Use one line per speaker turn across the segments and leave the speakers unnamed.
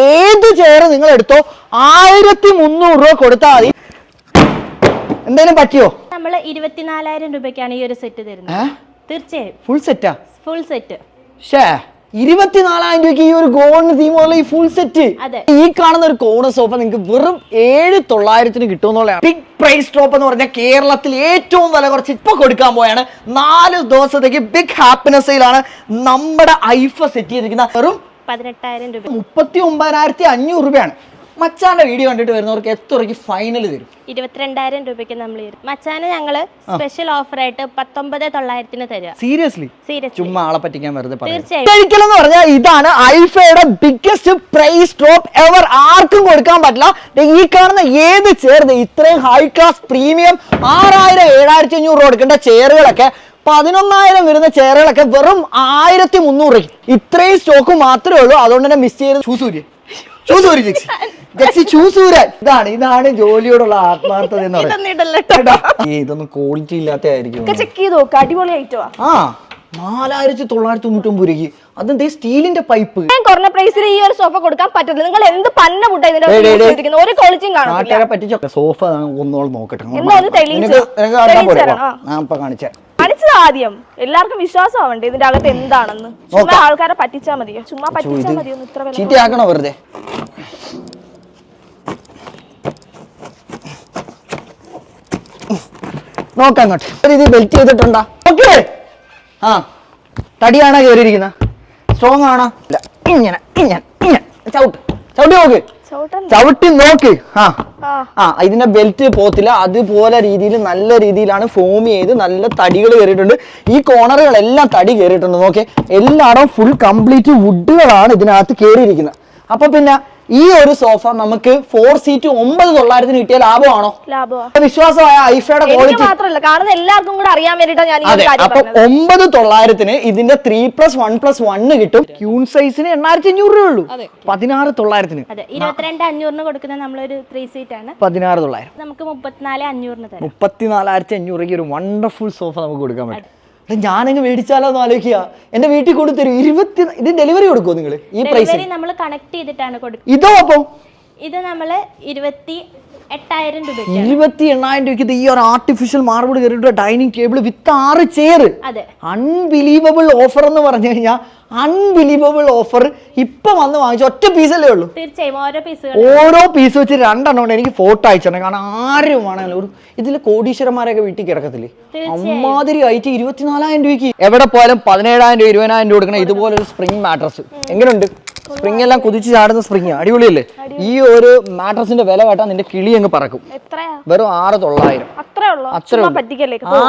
ഏത് ചെയർ നിങ്ങൾ എടുത്തോ ആയിരത്തി മുന്നൂറ് രൂപ കൊടുത്താൽ മതി. എന്തെങ്കിലും പറ്റിയോ?
നമ്മൾ ഇരുപത്തിനാലായിരം രൂപയ്ക്കാണ് ഈ ഒരു സെറ്റ് തരുന്നത്. തീർച്ചയായും.
ഫുൾ സെറ്റാ
ഫുൾ സെറ്റ്
ഷേ ഇരുപത്തിനാലായിരം രൂപയ്ക്ക് ഈ ഒരു ഗോൾഡ് തീമുള്ള ഈ ഫുൾ സെറ്റ്. ഈ കാണുന്ന ഒരു കോണ സോഫ നിങ്ങൾക്ക് വെറും ഏഴ് തൊള്ളായിരത്തിന് കിട്ടുമെന്നുള്ളതാണ് ബിഗ് പ്രൈസ് ഡ്രോപ്പ് എന്ന് പറഞ്ഞാൽ കേരളത്തിൽ ഏറ്റവും വില കുറച്ച് ഇപ്പൊ കൊടുക്കാൻ പോയാണ്. നാല് ദിവസത്തേക്ക് ബിഗ് ഹാപ്പിനെസ് സെയിലാണ് നമ്മുടെ ഐഫ സെറ്റ് ചെയ്തിരിക്കുന്ന വെറും
പതിനെട്ടായിരം രൂപ.
മുപ്പത്തി ഒമ്പതിനായിരത്തി അഞ്ഞൂറ് രൂപയാണ്. മച്ചാന്റെ വീഡിയോ കണ്ടിട്ട് വരുന്നവർക്ക് എത്ര രൂപയ്ക്ക് ഫൈനൽ തരും.
ഇരുപത്തിരണ്ടായിരം രൂപയ്ക്ക് നമ്മൾ മച്ചാന് ഞങ്ങൾ സ്പെഷ്യൽ ഓഫർ ആയിട്ട് പത്തൊമ്പത് തൊള്ളായിരത്തിന് തരിക
സീരിയസ്ലി
സീരിയസ്
ചുമ്മാ ആളെ പറ്റിക്കാൻ വെറുതെ പറയാം
തീർച്ചയായും.
കഴിക്കലെന്ന് പറഞ്ഞാൽ ഇതാണ് ഐഫയുടെ ബിഗ്ഗസ്റ്റ് പ്രൈസ് ഡ്രോപ്പ് എവർ ആർക്കും കൊടുക്കാൻ പറ്റില്ല. ഈ കാണുന്ന ഏത് ചെയർ ദേ ഇത്രയും ഹൈ ക്ലാസ് പ്രീമിയം ആറായിരം ഏഴായിരത്തി അഞ്ഞൂറ് രൂപ കൊടുക്കേണ്ട ചെയറുകളൊക്കെ പതിനൊന്നായിരം വരുന്ന ചെയറുകളൊക്കെ വെറും ആയിരത്തി മുന്നൂറ് ഇത്രയും സ്റ്റോക്ക് മാത്രമേ ഉള്ളൂ. അതുകൊണ്ട് തന്നെ മിസ് ചെയ്ത് ചൂസൂര്യൻ ചൂസൂര് ജെക്സി. ജെക്സി ചൂസൂരൻ ഇതാണ് ഇതാണ് ജോലിയോടുള്ള ആത്മാർത്ഥത എന്ന് പറയുന്നത്. ഇതൊന്നും ക്വാളിറ്റി ഇല്ലാത്തതായിരിക്കും
ചെക്ക് ചെയ്ത് നോക്ക്. അടിപൊളി ഐറ്റമാ
ആ. നാലായിരത്തി തൊള്ളായിരത്തി തൊണ്ണൂറ്റൊമ്പത് രൂപയ്ക്ക്. അതെന്തേ സ്റ്റീലിന്റെ പൈപ്പ്
കുറഞ്ഞ പ്രൈസിൽ ഈ ഒരു സോഫ കൊടുക്കാൻ പറ്റില്ല നിങ്ങൾ എന്ത് പന്ന മുട്ട ഇതിന്റെ ഒരു ക്വാളിറ്റിയും കാണത്തില്ല.
പറ്റിച്ച? സോഫ ഒന്നോളം നോക്കട്ടെ. കാണിച്ചേ.
കാണിച്ചത് ആദ്യം. എല്ലാവർക്കും വിശ്വാസമാവണ്ടേ ഇതിന്റെ അകത്ത് എന്താണെന്ന്? ചുമ്മാ ആൾക്കാരെ പറ്റിച്ചാ മതിയോ? ചുമ്മാ പറ്റിച്ചാ മതിയോ? ഇത്ര
ചീത്തയാക്കണോ വെറുതെ? നോക്കാം അങ്ങോട്ട്. ഒരു ഇത് ബെൽറ്റ് ചെയ്തിട്ടുണ്ടാ? ഓക്കേ ആ തടിയാണോ കയറിയിരിക്കുന്ന? സ്ട്രോങ് ആണോ? ഇല്ല. ഇങ്ങനെ ഇങ്ങനെ ഇങ്ങനെ. ചവിട്ട്. ചവിട്ടി നോക്ക്. ചവിട്ടി നോക്ക്. ആ.
ആ.
ഇതിന്റെ ബെൽറ്റ് പോത്തില്ല അതുപോലെ രീതിയിൽ നല്ല രീതിയിലാണ് ഫോം ചെയ്ത് നല്ല തടികൾ കയറിയിട്ടുണ്ട്. ഈ കോണറുകളെല്ലാം തടി കയറിയിട്ടുണ്ട്. നോക്കെ എല്ലായിടവും ഫുൾ കംപ്ലീറ്റ് വുഡുകളാണ് ഇതിനകത്ത് കയറിയിരിക്കുന്നത്. അപ്പൊ പിന്നെ ഈ ഒരു സോഫ നമുക്ക് ഫോർ സീറ്റ് ഒമ്പത് തൊള്ളായിരത്തിന് കിട്ടിയ ലാഭമാണോ?
ലാഭമാ
വിശ്വാസമായ ഐഫയുടെ ക്വാളിറ്റി
എല്ലാവർക്കും കൂടെ അറിയാൻ വേണ്ടിട്ടാണ് ഞാൻ ഈ
അതെ അപ്പൊ ഒമ്പത് തൊള്ളായിരത്തിന് ഇതിന്റെ three plus one plus one കിട്ടും. ക്യൂൺ സൈസിന് എണ്ണായിരത്തി അഞ്ഞൂറ് രൂപ ഉള്ളൂ. പതിനാറ് തൊള്ളായിരത്തിന്.
ഇരുപത്തിരണ്ട് അഞ്ഞൂറിന് കൊടുക്കുന്ന നമ്മളൊരു ത്രീ സീറ്റ് ആണ്.
പതിനാറ് തൊള്ളായിരം.
നമുക്ക് മുപ്പത്തിനാല് അഞ്ഞൂറിന്
മുപ്പത്തിനാലായിരത്തി അഞ്ഞൂറ് ഒരു വണ്ടർഫുൾ സോഫ നമുക്ക് കൊടുക്കാൻ പറ്റും. ഞാനങ്ങ് മേടിച്ചാലോ എന്ന് ആലോചിക്കുക. എന്റെ വീട്ടിൽ കൊണ്ടുതരും ഇരുപത്തി ഇത് ഡെലിവറി കൊടുക്കുമോ നിങ്ങൾ ഈ
പ്രൈസ് നമ്മൾ കണക്ട് ചെയ്തിട്ടാണ് കൊടുക്കുന്നത്
ഇതോ അപ്പം?
ഇത് നമ്മൾ ഇരുപത്തി എട്ടായിരം രൂപയ്ക്ക്
ഇരുപത്തി എണ്ണായിരം രൂപയ്ക്ക് ഇത് ഈ ഒരു ആർട്ടിഫിഷ്യൽ മാർബിൾ കയറിയിട്ട് ഡൈനിങ് ടേബിൾ വിത്ത് ആറ് ചെയർ അൺബിലീവബിൾ ഓഫർ എന്ന് പറഞ്ഞു കഴിഞ്ഞാൽ അൺബിലീവബിൾ ഓഫർ ഇപ്പൊ വന്ന് വാങ്ങിച്ച ഒറ്റ പീസല്ലേ ഉള്ളൂ?
തീർച്ചയായും ഓരോ പീസുകൾ
ഓരോ പീസ് വെച്ച് രണ്ടെണ്ണം എനിക്ക് ഫോട്ടോ അയച്ചിട്ടുണ്ട് കാരണം ആരും വേണമെങ്കിലും ഒരു ഇതിൽ കോടീശ്വരന്മാരൊക്കെ വീട്ടിൽ കിടക്കത്തില്ലേ? അമ്മാതിരി ആയിട്ട് ഇരുപത്തിനാലായിരം രൂപയ്ക്ക്. എവിടെ പോയാലും പതിനേഴായിരം രൂപ ഇരുപതിനായിരം രൂപ കൊടുക്കണം ഇതുപോലെ ഒരു സ്പ്രിംഗ് മാട്രസ് എങ്ങനെയുണ്ട് സ്പ്രിംഗ് എല്ലാം കുതിച്ച് ചാടുന്ന സ്പ്രിംഗ് അടിപൊളിയല്ലേ? ഈ ഒരു മാട്രസിന്റെ വില കേട്ടാ നിന്റെ കിളി അങ്ങ് പറക്കും. വെറും ആറ് തൊള്ളായിരം.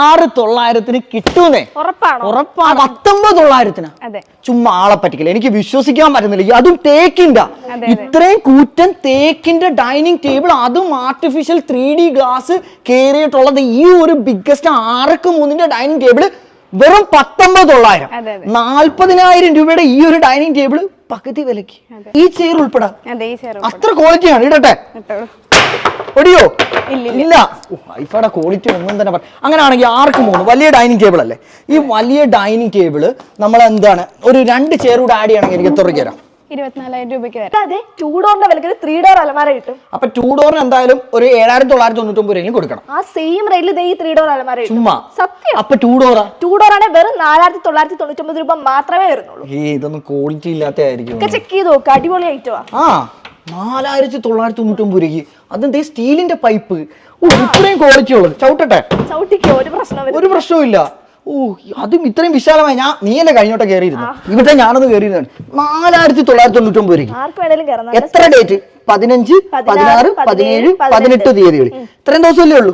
ആറ് തൊള്ളായിരത്തിന് കിട്ടൂന്നേ
ഉറപ്പാണോ?
പത്തൊമ്പത് തൊള്ളായിരത്തിന്. ചുമ്മാ ആളെ പറ്റിക്കില്ല. എനിക്ക് വിശ്വസിക്കാൻ പറ്റുന്നില്ല. അതും തേക്കിന്റെ ഇത്രയും കൂറ്റൻ തേക്കിന്റെ ഡൈനിങ് ടേബിൾ അതും ആർട്ടിഫിഷ്യൽ ത്രീ ഡി ഗ്ലാസ് കയറിയിട്ടുള്ളത് ഈ ഒരു ബിഗ്ഗസ്റ്റ് ആറക്ക് മൂന്നിന്റെ ഡൈനിങ് ടേബിൾ? വെറും പത്തൊമ്പത് തൊള്ളായിരം. നാല്പതിനായിരം രൂപയുടെ ഈ ഒരു ഡൈനിങ് ടേബിൾ പകുതി വിലക്ക് ഈ ചെയർ ഉൾപ്പെടാ. അത്ര ക്വാളിറ്റിയാണ് ഇടട്ടെ. ഒടിയോ ഇല്ല. ഐഫയുടെ ക്വാളിറ്റി ഒന്നും തന്നെ പറ- അങ്ങനെയാണെങ്കിൽ ആർക്കും മൂന്ന് വലിയ ഡൈനിങ് ടേബിൾ അല്ലേ? ഈ വലിയ ഡൈനിങ് ടേബിൾ നമ്മൾ എന്താണ് ഒരു രണ്ട് ചെയർ കൂടെ ആഡ് ചെയ്യണമെങ്കിൽ എനിക്ക് എത്ര രൂപ തരാം.
ഇരുപത്തിനാലായിരം രൂപയ്ക്ക് തരാം. അതെ ടൂ ഡോറിന്റെ വിലക്ക് ത്രീ ഡോർ അലമാര കിട്ടും.
അപ്പൊ ടൂ ഡോറിന് എന്തായാലും ഒരു ഏഴായിരത്തി തൊള്ളായിരത്തി തൊണ്ണൂറ്റൊമ്പത് രൂപയും കൊടുക്കണം.
ആ സെയിം റേറ്റിൽ ഇതേ ഈ ത്രീ ഡോർ അലമാര കിട്ടും.
ചുമ്മാ.
സത്യം.
അപ്പൊ ടൂ ഡോറാ
ടൂ ഡോർ ആണെങ്കിൽ വെറും നാലായിരത്തി തൊള്ളായിരത്തി തൊണ്ണൂറ്റൊമ്പത് രൂപ മാത്രമേ വരുന്നുള്ളൂ.
ഏ ഇതൊന്നും ക്വാളിറ്റി ഇല്ലാത്തതായിരിക്കും.
ഒക്കെ ചെക്ക് ചെയ്ത് നോക്ക് അടിപൊളി ഐറ്റമാ
ആ. നാലായിരത്തി തൊള്ളായിരത്തി തൊണ്ണൂറ്റൊമ്പത് രൂപയ്ക്ക്. അതെന്തേ സ്റ്റീലിന്റെ പൈപ്പ് ഇത്രയും ക്വാളിറ്റി ഉള്ളത്. ചവിട്ടട്ടെ.
ചവിട്ടിക്കോ ഒരു പ്രശ്നം വരും
ഒരു പ്രശ്നവുമില്ല ഓ അതും ഇത്രയും വിശാലമായി ഞാൻ നീ എന്നെ കഴിഞ്ഞോട്ടെ കയറിയിരുന്നു ഇവിടെ ഞാനൊന്ന് കയറിയിരുന്നു നാലായിരത്തി തൊള്ളായിരത്തി
വേണേലും കയറാം
എത്ര ഡേറ്റ് പതിനഞ്ച് പതിനാറ് പതിനേഴ് പതിനെട്ട്. തീയതികൾ ഇത്രയും ദിവസമല്ലേ ഉള്ളൂ?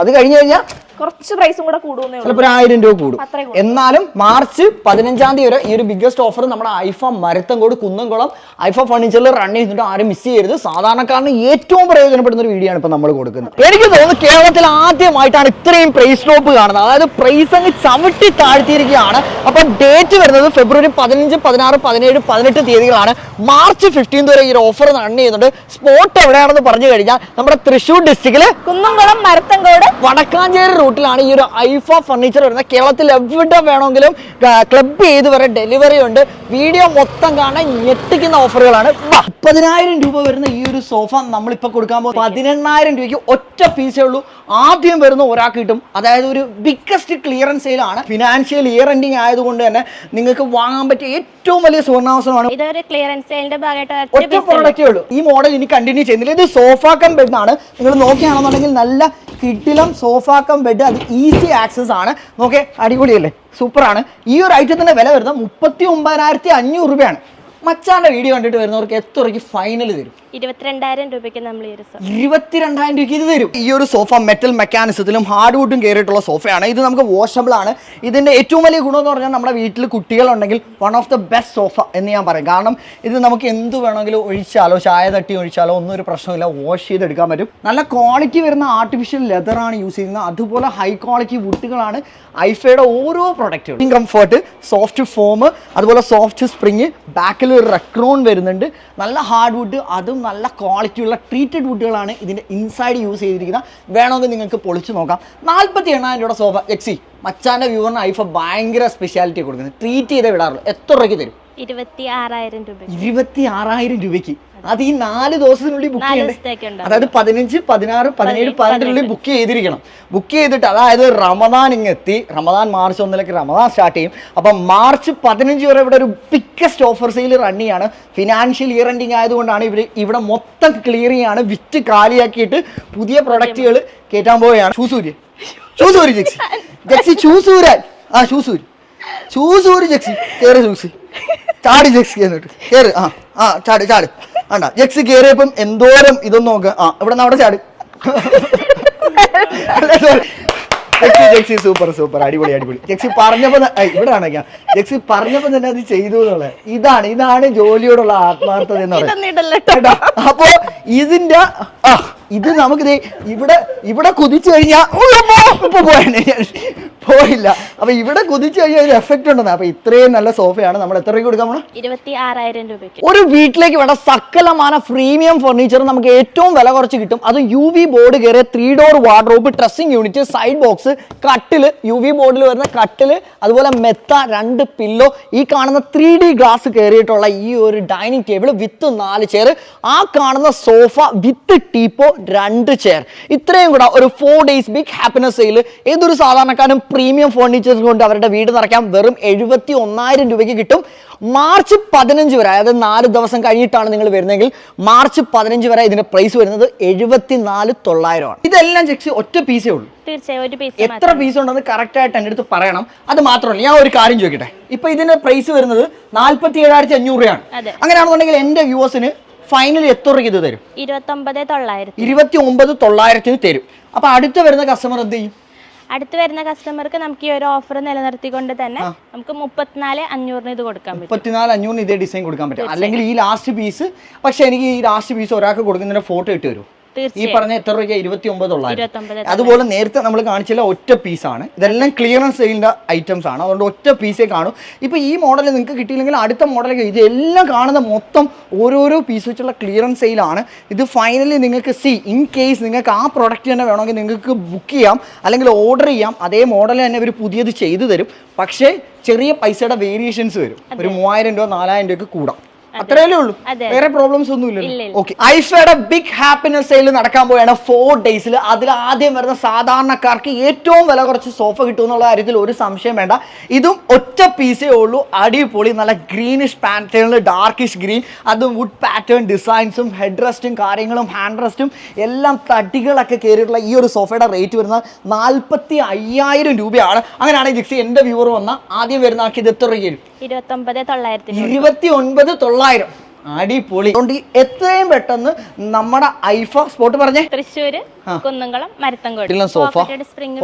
അത് കഴിഞ്ഞു കഴിഞ്ഞാൽ
കുറച്ച് പ്രൈസും കൂടെ ഉള്ളൂ.
ചിലപ്പോൾ ഒരു ആയിരം രൂപ കൂടും. എന്നാലും മാർച്ച് പതിനഞ്ചാം തീയതി വരെ ഈ ഒരു ബിഗ്ഗസ്റ്റ് ഓഫർ നമ്മുടെ ഐഫ മരത്തങ്കോട് കുന്നംകുളം ഐഫ ഫർണിച്ചറിൽ റൺ ചെയ്യുന്നുണ്ട് ആരും മിസ് ചെയ്യരുത്. സാധാരണക്കാരന് ഏറ്റവും പ്രയോജനപ്പെടുന്ന ഒരു വീഡിയോ ആണ് ഇപ്പൊ നമ്മൾ കൊടുക്കുന്നത്. എനിക്ക് തോന്നുന്നു കേരളത്തിൽ ആദ്യമായിട്ടാണ് ഇത്രയും പ്രൈസ് ഡ്രോപ്പ് കാണുന്നത്. അതായത് പ്രൈസ് അങ്ങ് ചവിട്ടി താഴ്ത്തിയിരിക്കുകയാണ്. അപ്പം ഡേറ്റ് വരുന്നത് ഫെബ്രുവരി പതിനഞ്ച് പതിനാറ് പതിനേഴ് പതിനെട്ട് തീയതികളാണ്. മാർച്ച് ഫിഫ്റ്റീൻ വരെ ഈ ഒരു ഓഫർ റൺ ചെയ്യുന്നത് ചെയ്യുന്നുണ്ട്. സ്പോട്ട് എവിടെയാണെന്ന് പറഞ്ഞു കഴിഞ്ഞാൽ നമ്മുടെ തൃശ്ശൂർ ഡിസ്ട്രിക്റ്റിൽ
കുന്നംകുളം മരത്തങ്കോട്.
വടക്കാഞ്ചേരി റൂട്ടിലാണ് ഈ ഒരു ഐഫ ഫർണിച്ചർ വരുന്നത്. കേരളത്തിൽ എവിടെ വേണമെങ്കിലും ക്ലബ് ചെയ്ത് വരെ ഡെലിവറി ഉണ്ട്. വീഡിയോ മൊത്തം കാണാൻ ഞെട്ടിക്കുന്ന ഓഫറുകളാണ് മുപ്പതിനായിരം രൂപ വരുന്ന ഈ ഒരു സോഫ നമ്മളിപ്പോൾ കൊടുക്കാൻ പോകും പതിനെണ്ണായിരം രൂപയ്ക്ക് ഒറ്റ പീസേ ഉള്ളൂ. ആദ്യം വരുന്ന ഒരാൾക്ക് കിട്ടും. അതായത് ഒരു ബിഗ്ഗസ്റ്റ് ക്ലിയറൻസ് സെയിലാണ് ഫിനാൻഷ്യൽ ഇയർ എൻഡിങ് ആയതുകൊണ്ട് തന്നെ നിങ്ങൾക്ക് വാങ്ങാൻ പറ്റിയ ഏറ്റവും വലിയ സുവർണാവസരമാണ്.
ഇതൊരു ക്ലിയറൻസ് സെയിലിന്റെ ഭാഗമായിട്ട് ഒറ്റ
ഒറ്റ പ്രോഡക്റ്റേ ഉള്ളൂ. ഈ മോഡൽ ഇനി കണ്ടിന്യൂ ചെയ്യുന്നില്ല. ഇത് സോഫ കം ബെഡ് ആണ്. നിങ്ങൾ നോക്കുകയാണെന്നുണ്ടെങ്കിൽ നല്ല കിട്ടിലം സോഫ കം ബെഡ് അത് ഈസി ആക്സസ് ആണ്. നോക്കേ അടിപൊളിയല്ലേ? സൂപ്പറാണ് ഈ ഒരു ഐറ്റത്തിന്റെ വില വരുന്നത് മുപ്പത്തി ഒമ്പതിനായിരത്തി അഞ്ഞൂറ് രൂപയാണ്. മച്ചാന്റെ വീഡിയോ കണ്ടിട്ട് വരുന്നവർക്ക് എത്ര രൂപയ്ക്ക് ഫൈനൽ തരും.
ഇരുപത്തിരണ്ടായിരം രൂപയ്ക്ക് നമ്മൾ ഈ ഒരു സോ-
ഇരുപത്തിരണ്ടായിരം രൂപയ്ക്ക് ഇത് തരും. ഈ ഒരു സോഫ മെറ്റൽ മെക്കാനിസത്തിലും ഹാർഡ് വുഡും കയറിയിട്ടുള്ള സോഫയാണ് ഇത് നമുക്ക് വാഷബിൾ ആണ്. ഇതിന്റെ ഏറ്റവും വലിയ ഗുണം എന്ന് പറഞ്ഞാൽ നമ്മുടെ വീട്ടിൽ കുട്ടികളുണ്ടെങ്കിൽ one of the best sofa എന്ന് ഞാൻ പറയും. കാരണം ഇത് നമുക്ക് എന്ത് വേണമെങ്കിലും ഒഴിച്ചാലോ ചായ തട്ടി ഒഴിച്ചാലോ ഒന്നും ഒരു പ്രശ്നമില്ല വാഷ് ചെയ്തെടുക്കാൻ പറ്റും. നല്ല ക്വാളിറ്റി വരുന്ന ആർട്ടിഫിഷ്യൽ ലെതർ ആണ് യൂസ് ചെയ്യുന്നത്. അതുപോലെ ഹൈ ക്വാളിറ്റി വുഡുകളാണ് ഐഫയുടെ ഓരോ പ്രൊഡക്റ്റുകളും കംഫർട്ട് സോഫ്റ്റ് ഫോം അതുപോലെ സോഫ്റ്റ് സ്പ്രിങ് ബാക്കിൽ ഒരു റെക്രോൺ വരുന്നുണ്ട്. നല്ല ഹാർഡ് വുഡ് അതും നല്ല ക്വാളിറ്റിയുള്ള ട്രീറ്റഡ് വുഡുകളാണ് ഇതിന്റെ ഇൻസൈഡ് യൂസ് ചെയ്തിരിക്കുന്നത്. വേണമെങ്കിൽ നിങ്ങൾക്ക് പൊളിച്ച് നോക്കാം. നാൽപ്പത്തി എണ്ണായിരം രൂപയുടെ സോഫ എക്സി മച്ചാന്റെ വ്യൂവറിന് ഐഫ ഭയങ്കര സ്പെഷ്യാലിറ്റി കൊടുക്കുന്നത്. ട്രീറ്റ് ചെയ്തേ വിടാറുള്ളൂ. എത്ര രൂപയ്ക്ക് തരും?
ഇരുപത്തി ആറായിരം രൂപ
ഇരുപത്തി ആറായിരം രൂപയ്ക്ക്. അത് ഈ നാല് ദിവസത്തിനുള്ളിൽ ബുക്ക്
ഉണ്ടാവും.
അതായത് പതിനഞ്ച് പതിനാറ് പതിനേഴ് പതിനെട്ടിനുള്ളിൽ ബുക്ക് ചെയ്തിരിക്കണം. ബുക്ക് ചെയ്തിട്ട് അതായത് റമദാൻ ഇങ്ങ് എത്തി റമദാൻ മാർച്ച് ഒന്നിലേക്ക് റമദാൻ സ്റ്റാർട്ട് ചെയ്യും. അപ്പം മാർച്ച് പതിനഞ്ച് വരെ ഇവിടെ ഒരു ബിഗ്ഗസ്റ്റ് ഓഫർ സെയിൽ റൺ ചെയ്യാണ്. ഫിനാൻഷ്യൽ ഇയർ എൻഡിങ് ആയതുകൊണ്ടാണ് ഇവർ ഇവിടെ മൊത്തം ക്ലിയർ ചെയ്യാണ് വിറ്റ് കാലിയാക്കിയിട്ട് പുതിയ പ്രൊഡക്റ്റുകൾ കയറ്റാൻ പോവുകയാണ്. ഷൂസൂര് ഷൂസൂര് ജെക്സി. ജെക്സി ഷൂസൂരാൻ ആ ഷൂസൂര് ഷൂസൂര് ജെക്സി. കയറി ഷൂസ് ചാടി ജെക്സ് എന്നിട്ട്. കയറി ആ ആ ചാട് ചാട്. വേണ്ട. ജെക്സ് കയറിയപ്പം എന്തോരം ഇതൊന്നും നോക്ക. ആ ഇവിടെ നിന്ന് അവിടെ ചാട്. ജെക്സി ജെക്സി സൂപ്പർ സൂപ്പർ അടിപൊളി അടിപൊളി. ജെക്സി പറഞ്ഞപ്പോ ഇവിടെ ആണേക്കാം ജെക്സി പറഞ്ഞപ്പോ തന്നെ അത് ചെയ്തു എന്നുള്ളത് ഇതാണ് ഇതാണ് ജോലിയോടുള്ള ആത്മാർത്ഥത എന്ന് പറയുന്നത്. അപ്പോ ഇതിന്റെ ആ ഇത് നമുക്ക് ദേ ഇവിടെ ഇവിടെ കുതിച്ചു കഴിഞ്ഞാൽ ഇപ്പൊ പോയാണ് പോയില്ല. അപ്പൊ ഇവിടെ കുതിച്ചു കഴിഞ്ഞാൽ ഒരു എഫക്റ്റ് ഉണ്ടെന്ന്. അപ്പൊ ഇത്രയും നല്ല സോഫയാണ്. നമ്മൾ എത്ര രൂപ കൊടുക്കാൻ പോണം?
ഇരുപത്തി ആറായിരം രൂപയ്ക്ക്.
ഒരു വീട്ടിലേക്ക് വേണ്ട സകലമാന പ്രീമിയം ഫർണിച്ചർ നമുക്ക് ഏറ്റവും വില കുറച്ച് കിട്ടും. അത് യു വി ബോർഡ് കയറിയ three door wardrobe dressing unit side box കട്ടിൽ യു വി ബോർഡിൽ വരുന്ന കട്ടിൽ അതുപോലെ മെത്ത രണ്ട് പില്ലോ ഈ കാണുന്ന ത്രീ ഡി ഗ്ലാസ് കയറിയിട്ടുള്ള ഈ ഒരു ഡൈനിങ് ടേബിൾ വിത്ത് നാല് ചെയർ ആ കാണുന്ന സോഫ വിത്ത് ടീപ്പോ രണ്ട് ചെയർ ഇത്രയും കൂടെ ഒരു four days big happiness sale ഏതൊരു സാധാരണക്കാരനും പ്രീമിയം ഫർണിച്ചേഴ്സ് കൊണ്ട് അവരുടെ വീട് നിറയ്ക്കാൻ വെറും എഴുപത്തി ഒന്നായിരം രൂപയ്ക്ക് കിട്ടും. മാർച്ച് പതിനഞ്ച് വരെ അതായത് നാല് ദിവസം കഴിഞ്ഞിട്ടാണ് നിങ്ങൾ വരുന്നതെങ്കിൽ മാർച്ച് പതിനഞ്ച് വരെ ഇതിന്റെ പ്രൈസ് വരുന്നത് എഴുപത്തി നാല് തൊള്ളായിരമാണ്. ഇതെല്ലാം ചെക്സ് ഒറ്റ പീസേ ഉള്ളൂ.
തീർച്ചയായും
എത്ര പീസ് ഉണ്ടെന്ന് കറക്റ്റ് ആയിട്ട് എന്റെ അടുത്ത് പറയണം. അത് മാത്രമല്ല ഞാൻ ഒരു കാര്യം ചോദിക്കട്ടെ. ഇപ്പൊ ഇതിന്റെ പ്രൈസ് വരുന്നത് നാല്പത്തി ഏഴായിരത്തി അഞ്ഞൂറ് രൂപയാണ്. അങ്ങനെയാണെന്നുണ്ടെങ്കിൽ എന്റെ വ്യൂവേഴ്സിന് ഫൈനലി എത്ര രൂപ ഇത് തരും?
ഇരുപത്തൊമ്പത് തൊള്ളായിരത്തി.
ഇരുപത്തി ഒമ്പത് തൊള്ളായിരത്തിന് തരും. അപ്പൊ അടുത്ത് വരുന്ന കസ്റ്റമർ എന്ത് ചെയ്യും?
അടുത്ത് വരുന്ന കസ്റ്റമർക്ക് നമുക്ക് ഈ ഒരു ഓഫർ നിലനിർത്തിക്കൊണ്ട് തന്നെ നമുക്ക് മുപ്പത്തിനാല് അഞ്ഞൂറിന് ഇത് കൊടുക്കാൻ പറ്റും.
മുപ്പത്തിനാല് അഞ്ഞൂറിന് ഇതേ ഡിസൈൻ കൊടുക്കാൻ പറ്റും. അല്ലെങ്കിൽ ഈ ലാസ്റ്റ് പീസ് പക്ഷെ എനിക്ക് ഈ ലാസ്റ്റ് പീസ് ഒരാൾക്ക് കൊടുക്കുന്നതിന്റെ ഫോട്ടോ ഇട്ട് തരും ഈ പറഞ്ഞ എത്ര രൂപ ഇരുപത്തി ഒമ്പത് തൊള്ളായിരം. അതുപോലെ നേരത്തെ നമ്മൾ കാണിച്ചില്ല ഒറ്റ പീസാണ് ഇതെല്ലാം ക്ലിയറൻസ് സെയിലിന്റെ ഐറ്റംസ് ആണ്. അതുകൊണ്ട് ഒറ്റ പീസേ കാണും. ഇപ്പൊ ഈ മോഡൽ നിങ്ങൾക്ക് കിട്ടിയില്ലെങ്കിൽ അടുത്ത മോഡലൊക്കെ ഇതെല്ലാം കാണുന്ന മൊത്തം ഓരോരോ പീസ് വെച്ചുള്ള ക്ലിയറൻസ് സെയിലാണ് ഇത് ഫൈനലി നിങ്ങൾക്ക് സി ഇൻ കേസ് നിങ്ങൾക്ക് ആ പ്രൊഡക്റ്റ് തന്നെ വേണമെങ്കിൽ നിങ്ങൾക്ക് ബുക്ക് ചെയ്യാം. അല്ലെങ്കിൽ ഓർഡർ ചെയ്യാം. അതേ മോഡൽ തന്നെ അവർ പുതിയത് ചെയ്തു തരും. പക്ഷേ ചെറിയ പൈസയുടെ വേരിയേഷൻസ് വരും. ഒരു മൂവായിരം രൂപ നാലായിരം രൂപയ്ക്ക് കൂടാം. അത്രയല്ലേ ഉള്ളൂ. വേറെ പ്രോബ്ലംസ് ഒന്നും
ഇല്ല,
ഇല്ലല്ലോ. ഓക്കെ ഐഫയുടെ ബിഗ് ഹാപ്പിനെസ് സെയിൽ നടക്കാൻ പോയാണ് ഫോർ ഡേയ്സിൽ അതിൽ ആദ്യം വരുന്ന സാധാരണക്കാർക്ക് ഏറ്റവും വില കുറച്ച് സോഫ കിട്ടും എന്നുള്ള കാര്യത്തിൽ ഒരു സംശയം വേണ്ട. ഇതും ഒറ്റ പീസേ ഉള്ളൂ. അടിപൊളി നല്ല ഗ്രീനിഷ് പാറ്റേണിൽ ഡാർക്കിഷ് ഗ്രീൻ അതും വുഡ് പാറ്റേൺ ഡിസൈൻസും ഹെഡ് റെസ്റ്റും കാര്യങ്ങളും ഹാൻഡ് റെസ്റ്റും എല്ലാം തടികളൊക്കെ കയറിയിട്ടുള്ള ഈ ഒരു സോഫയുടെ റേറ്റ് വരുന്നത് നാൽപ്പത്തി അയ്യായിരം രൂപയാണ്. അങ്ങനെയാണെങ്കിൽ ജിക്സി എന്റെ വ്യൂവർ വന്ന ആദ്യം വരുന്ന ആൾക്ക് ഇത് എത്ര രൂപ ഇരുപത്തി ഒൻപത് തൊള്ളായിരം അടിപൊളി. അതുകൊണ്ട് എത്രയും പെട്ടെന്ന് നമ്മുടെ ഐഫ സ്പോട്ട് പറഞ്ഞേ.
തൃശ്ശൂര് കുന്നംകുളം മരത്തങ്കോട്.
സോഫ,
സ്പ്രിംഗ്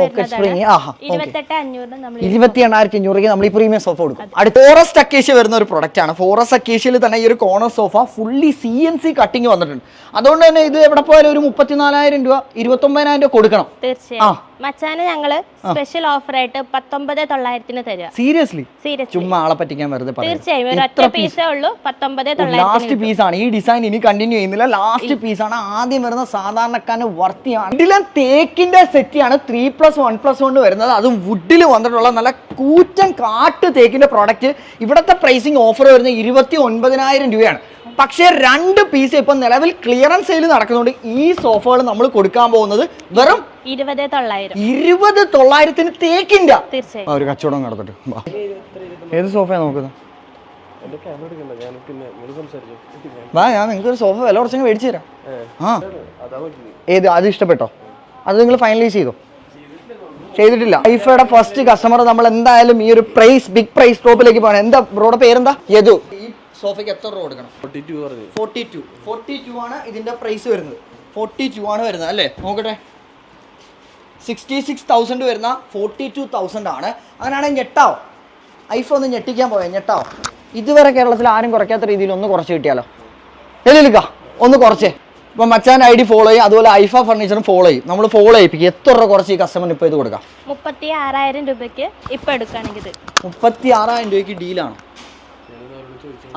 ഇരുപത്തി എണ്ണായിരത്തി അഞ്ഞൂറ് നമ്മൾ ഈ പ്രീമിയം സോഫ കൊടുക്കും. അടുത്ത ഫോറസ്റ്റ് അക്കേഷ്യ വരുന്ന ഒരു പ്രൊഡക്റ്റ് ആണ്. ഫോറസ്റ്റ് അക്കേഷ്യയിൽ തന്നെ ഈ ഒരു corner sofa fully C N C cutting വന്നിട്ടുണ്ട്. അതുകൊണ്ട് തന്നെ ഇത് എവിടെ പോയാലും ഒരു മുപ്പത്തിനാലായിരം രൂപ ഇരുപത്തൊമ്പതിനായിരം രൂപ കൊടുക്കണം. ആ.
മച്ചാന് ഞങ്ങൾ സ്പെഷ്യൽ ഓഫർ ആയിട്ട് പത്തൊമ്പത് തൊള്ളായിരത്തിന് തരുക
സീരിയസ്ലി
സീരിയസ്
ചുമ്മാ ആളെ പറ്റിക്കാൻ വെറുതെ
തീർച്ചയായും ഒരു ഒറ്റ പീസേ ഉള്ളൂ പത്തൊമ്പത്
ലാസ്റ്റ് പീസ് ആണ്. ഈ ഡിസൈൻ ഇനി കണ്ടിന്യൂ ചെയ്യുന്നില്ല. ലാസ്റ്റ് പീസ് ആണ്. ആദ്യം വരുന്ന സാധാരണക്കാരന് വർത്തിയാണ് ഇതിലെ തേക്കിന്റെ സെറ്റ് ആണ്. ത്രീ പ്ലസ് വൺ പ്ലസ് കൊണ്ട് വരുന്നത്. അതും വുഡിൽ വന്നിട്ടുള്ള നല്ല കൂറ്റൻ കാട്ട് തേക്കിന്റെ പ്രോഡക്റ്റ് ഇവിടുത്തെ പ്രൈസിങ് ഓഫർ വരുന്നത് ഇരുപത്തി ഒൻപതിനായിരം രൂപയാണ്. പക്ഷേ രണ്ട് പീസ് ഇപ്പൊ നിലവിൽ ക്ലിയറൻസ് സെയിൽ നടക്കുന്നുണ്ട്. ഈ സോഫകൾ നമ്മൾ കൊടുക്കാൻ പോകുന്നത് വെറും
ഇരുപത് തൊള്ളായിരം.
ഇരുപത് തൊള്ളായിരത്തിന് തേക്കിന്റെ
തീർച്ചയായും.
ആ, ഒരു കച്ചവടം നടത്തിട്ട് വാ. ഏത് സോഫയാണ് നോക്കുന്നത്? വാ ഞാൻ നിങ്ങൾക്ക് ഒരു സോഫ വില കുറച്ചങ്ങ് മേടിച്ചു തരാം. ആ. ഏത് അത് ഇഷ്ടപ്പെട്ടോ? അത് നിങ്ങൾ ഫൈനലൈസ് ചെയ്തോ? ചെയ്തിട്ടില്ല. ഐഫയുടെ ഫസ്റ്റ് കസ്റ്റമർ നമ്മൾ എന്തായാലും ഈ ഒരു പ്രൈസ് ബിഗ് പ്രൈസ് ടോപ്പിലേക്ക് പോകണം എന്താ ബ്രോയുടെ പേരെന്താ? യദു. സോഫയ്ക്ക് എത്ര രൂപ കൊടുക്കണം? Forty two forty two. Forty two ആണ് ഇതിന്റെ പ്രൈസ് വരുന്നത്. ഫോർട്ടി ടു ആണ് വരുന്നത് അല്ലേ? നോക്കട്ടെ. സിക്സ്റ്റി സിക്സ് തൗസൻഡ് വരുന്ന ഫോർട്ടി ടു തൗസൻഡ് ആണ്. അങ്ങനെയാണെങ്കിൽ ഞെട്ടാവോ? ഐഫോൺ ഒന്ന് ഞെട്ടിക്കാൻ പോയാൽ ഞെട്ടാവോ? ഇതുവരെ കേരളത്തിൽ ആരും കുറയ്ക്കാത്ത രീതിയിൽ ഒന്ന് കുറച്ച് കിട്ടിയാലോ? എല്ലിക്ക ഒന്ന് കുറച്ചേ. ഇപ്പം മച്ചാൻ ഐ ഡി ഫോളോ ചെയ്യും അതുപോലെ ഐഫ ഫർണിച്ചറും ഫോളോ ചെയ്യും. നമ്മൾ ഫോളോ ചെയ്യിപ്പിക്കും. എത്ര രൂപ കുറച്ച് ഈ കസ്റ്റമറിന് ഇപ്പോൾ ഇത് കൊടുക്കാം?
മുപ്പത്തി ആറായിരം രൂപയ്ക്ക് ഇപ്പൊ എടുക്കുകയാണെങ്കിൽ
മുപ്പത്തി ആറായിരം രൂപയ്ക്ക് ഡീലാണ്